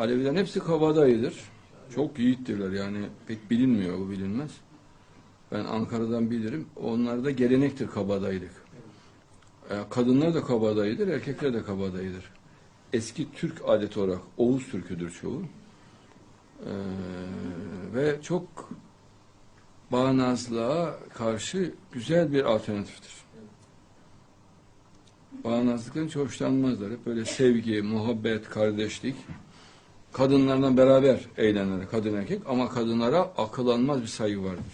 Alevilerin hepsi kabadayıdır. Çok yiğittirler yani pek bilinmiyor bu bilinmez. Ben Ankara'dan bilirim. Onlar da gelenektir kabadayılık. E, Kadınlar da kabadayıdır, erkekler de kabadayıdır. Eski Türk adeti olarak Oğuz Türküdür çoğu. E, ve çok bağnazlığa karşı güzel bir alternatiftir. Bağnazlıktan hiç hoşlanmazlar. Hep böyle sevgi, muhabbet, kardeşlik. Kadınlarla beraber eğlenirler kadın erkek ama kadınlara akıl almaz bir saygı vardır.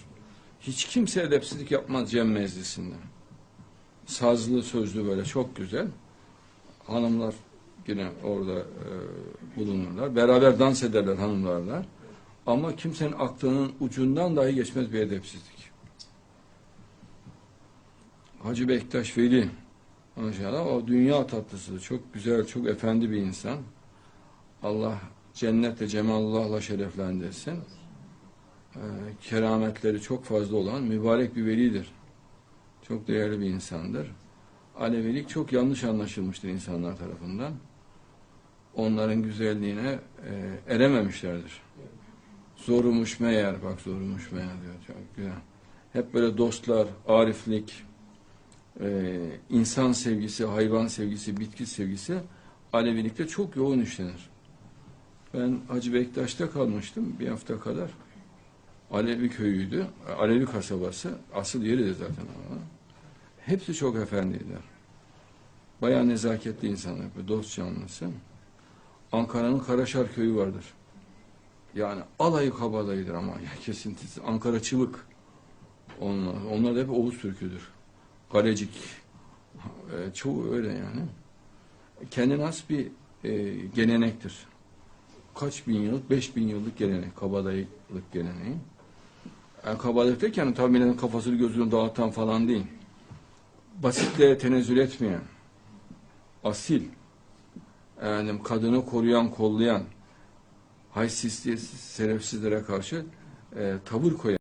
Hiç kimse edepsizlik yapmaz Cem Meclisi'nde. Sazlı sözlü böyle çok güzel. Hanımlar yine orada e, bulunurlar. Beraber dans ederler hanımlarla. Ama kimsenin aklının ucundan dahi geçmez bir edepsizlik. Hacı Bektaş Veli maşallah o dünya tatlısı çok güzel, çok efendi bir insan. Allah cennette cemalullah'la şereflendirsin. Ee, kerametleri çok fazla olan mübarek bir velidir. Çok değerli bir insandır. Alevilik çok yanlış anlaşılmıştır insanlar tarafından. Onların güzelliğine e, erememişlerdir. Zorumuş meğer, bak zorumuş meğer diyor. Çok güzel. Hep böyle dostlar, ariflik, e, insan sevgisi, hayvan sevgisi, bitki sevgisi Alevilikte çok yoğun işlenir. Ben Hacı Bektaş'ta kalmıştım bir hafta kadar. Alevi köyüydü, Alevi kasabası, asıl yeridir zaten ama. Hepsi çok efendiydiler. Bayağı nezaketli insanlar, dost canlısı. Ankara'nın Karaşar köyü vardır. Yani alayı kabadayıdır ama ya kesintisi. Ankara Çıvık. Onlar, onlar da hep Oğuz Türküdür. Galecik. E, çoğu öyle yani. Kendine has bir e, gelenektir. Kaç bin yıllık? Beş bin yıllık gelenek. Kabadayılık geleneği. Yani kabadayılık derken tabi milletin kafasını gözünü dağıtan falan değil. Basitliğe tenezzül etmeyen, asil, yani kadını koruyan, kollayan, haysizliği, şerefsizlere karşı e, tavır koyan,